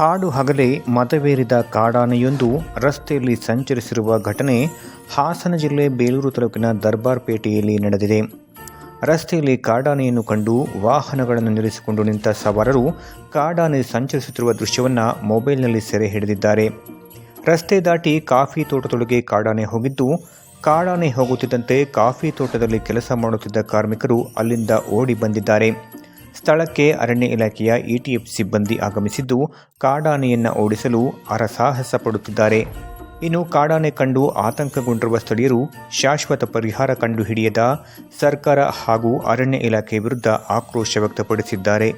ಹಾಡು ಹಗಲೇ ಮತವೇರಿದ ಕಾಡಾನೆಯೊಂದು ರಸ್ತೆಯಲ್ಲಿ ಸಂಚರಿಸಿರುವ ಘಟನೆ ಹಾಸನ ಜಿಲ್ಲೆ ಬೇಲೂರು ತಾಲೂಕಿನ ದರ್ಬಾರ್ಪೇಟೆಯಲ್ಲಿ ನಡೆದಿದೆ. ರಸ್ತೆಯಲ್ಲಿ ಕಾಡಾನೆಯನ್ನು ಕಂಡು ವಾಹನಗಳನ್ನು ನಿಲ್ಲಿಸಿಕೊಂಡು ನಿಂತ ಸವಾರರು ಕಾಡಾನೆ ಸಂಚರಿಸುತ್ತಿರುವ ದೃಶ್ಯವನ್ನು ಮೊಬೈಲ್ನಲ್ಲಿ ಸೆರೆ ಹಿಡಿದಿದ್ದಾರೆ. ರಸ್ತೆ ದಾಟಿ ಕಾಫಿ ತೋಟದೊಳಗೆ ಕಾಡಾನೆ ಹೋಗಿದ್ದು, ಕಾಡಾನೆ ಹೋಗುತ್ತಿದ್ದಂತೆ ಕಾಫಿ ತೋಟದಲ್ಲಿ ಕೆಲಸ ಮಾಡುತ್ತಿದ್ದ ಕಾರ್ಮಿಕರು ಅಲ್ಲಿಂದ ಓಡಿ ಬಂದಿದ್ದಾರೆ. ಸ್ಥಳಕ್ಕೆ ಅರಣ್ಯ ಇಲಾಖೆಯ ಇಟಿಎಫ್ ಸಿಬ್ಬಂದಿ ಆಗಮಿಸಿದ್ದು ಕಾಡಾನೆಯನ್ನು ಓಡಿಸಲು ಹರಸಾಹಸ ಪಡುತ್ತಿದ್ದಾರೆ ಇನ್ನು ಕಾಡಾನೆ ಕಂಡು ಆತಂಕಗೊಂಡಿರುವ ಸ್ಥಳೀಯರು ಶಾಶ್ವತ ಪರಿಹಾರ ಕಂಡುಹಿಡಿಯದ ಸರ್ಕಾರ ಹಾಗೂ ಅರಣ್ಯ ಇಲಾಖೆ ವಿರುದ್ಧ ಆಕ್ರೋಶ ವ್ಯಕ್ತಪಡಿಸಿದ್ದಾರೆ